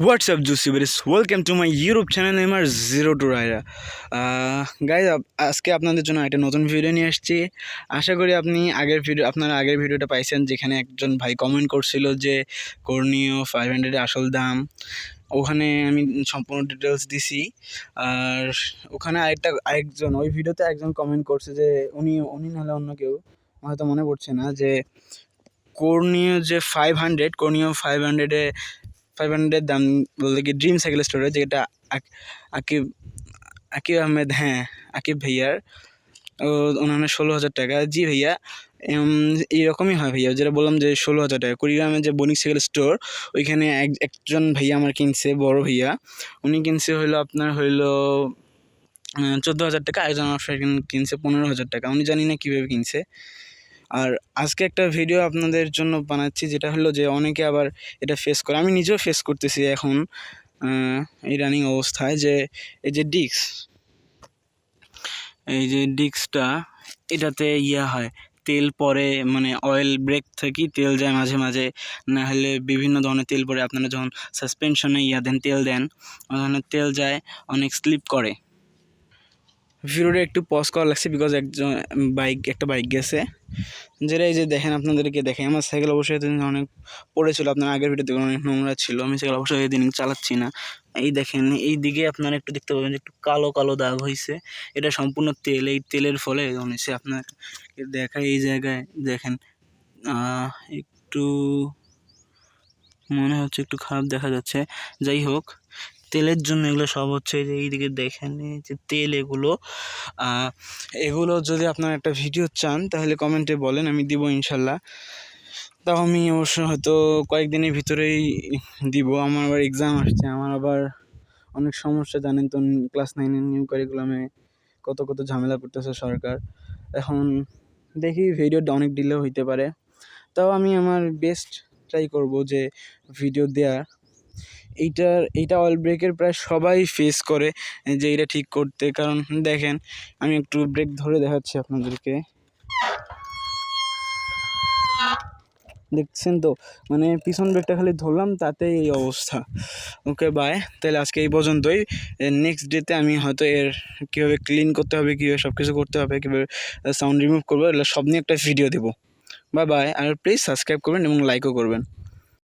Berries? Welcome to my YouTube channel name আর zero two রাইরা guys আজকে আপনাদের জন্য একটা নতুন ভিডিও নিয়ে আসছি। আশা করি আপনি আগের ভিডিও আপনারা আগের ভিডিওটা পাইছেন, যেখানে একজন ভাই কমেন্ট করছিল যে কর্নিও ফাইভ হান্ড্রেডের আসল দাম। ওখানে আমি সম্পূর্ণ ডিটেলস দিছি। আর ওখানে আরেকটা আরেকজন ওই ভিডিওতে একজন কমেন্ট করছে যে, উনি উনি নাহলে অন্য কেউ। হয়তো মনে পড়ছে না যে কর্নিও যে ফাইভ হান্ড্রেড কর্নিও ফাইভ হান্ড্রেডে ফাইভ হান্ড্রেড দাম বলতে কি ড্রিম সাইকেল স্টোরে যেটা আক- আকিব আকিব আহমেদ হ্যাঁ আকিব ভাইয়ার ওনার ষোলো হাজার টাকা জি ভাইয়া এইরকমই হয় ভাইয়া যেটা বললাম যে ষোলো হাজার টাকা কুড়িগ্রামে যে বণিক সাইকেল স্টোর ওইখানে এক একজন ভাইয়া আমার কিনছে বড় ভাইয়া উনি কিনছে হইল আপনার হইল চোদ্দ হাজার টাকা একজন আমার friend কিনছে পনেরো হাজার টাকা উনি জানি না কীভাবে কিনছে আর আজকে একটা ভিডিও আপনাদের জন্য বানাচ্ছি, যেটা হলো যে অনেকে আবার এটা ফেস করে। আমি নিজেও ফেস করতেছি এখন এই রানিং অবস্থায় যে এই যে ডিক্স এই যে ডিক্সটা এটাতে ইয়া হয়, তেল পরে মানে অয়েল ব্রেক থেকেই তেল যায় মাঝে মাঝে না হলে বিভিন্ন ধরনের তেল পরে আপনারা যখন সাসপেনশনে ইয়া দেন, তেল দেন, ওই ধরনের তেল যায়, অনেক স্লিপ করে। ভিডিওটা একটু পজ করা লাগছে বিকজ একজন, বাইক, একটা বাইক গেছে। যেটা এই যে দেখেন আপনাদেরকে দেখেন, আমার সাইকেল অবশ্যই এতদিন অনেক পড়েছিল, আপনার আগের ভিডিওতে অনেক নোংরা ছিল, আমি সাইকেল অবশ্যই এদিন চালাচ্ছি না। এই দেখেন, এই দিকে আপনারা একটু দেখতে পাবেন যে একটু কালো কালো দাগ হয়েছে। এটা সম্পূর্ণ তেল, এই তেলের ফলে হয়েছে আপনার দেখা এই জায়গায় দেখেন একটু মনে হচ্ছে একটু খারাপ দেখা যাচ্ছে। যাই হোক তেলের জন্য এগুলো সব হচ্ছে যে এইদিকে দেখেন, এই যে তেল এগুলো। এগুলো যদি আপনারা একটা ভিডিও চান, তাহলে কমেন্টে বলেন, আমি দিব ইনশাল্লাহ। তাও আমি অবশ্য হয়তো কয়েকদিনের ভিতরেই দিব, আমার আবার এক্সাম আসছে, আমার আবার অনেক সমস্যা, জানেন তো ক্লাস নাইনের নিউ কারিকুলামে কত কত ঝামেলা করতেছে সরকার। এখন দেখি ভিডিওটা অনেক ডিলে হইতে পারে। তাও আমি আমার বেস্ট ট্রাই করব যে ভিডিও দেওয়ার এইটার এইটা অয়েল ব্রেকের প্রায় সবাই ফেস করে, যে এটা ঠিক করতে। কারণ দেখেন, আমি একটু ব্রেক ধরে দেখাচ্ছি আপনাদেরকে। দেখছেন তো? মানে পিছন ব্রেকটা খালি ধরলাম, তাতেই এই অবস্থা। ওকে বাই তাহলে আজকে এই পর্যন্তই। নেক্সট ডেতে আমি হয়তো এর কীভাবে ক্লিন করতে হবে, কীভাবে সব কিছু করতে হবে, কীভাবে সাউন্ড রিমুভ করব, এগুলো সব নিয়ে একটা ভিডিও দেবো। বা বাই আর প্লিজ সাবস্ক্রাইব করবেন এবং লাইকও করবেন।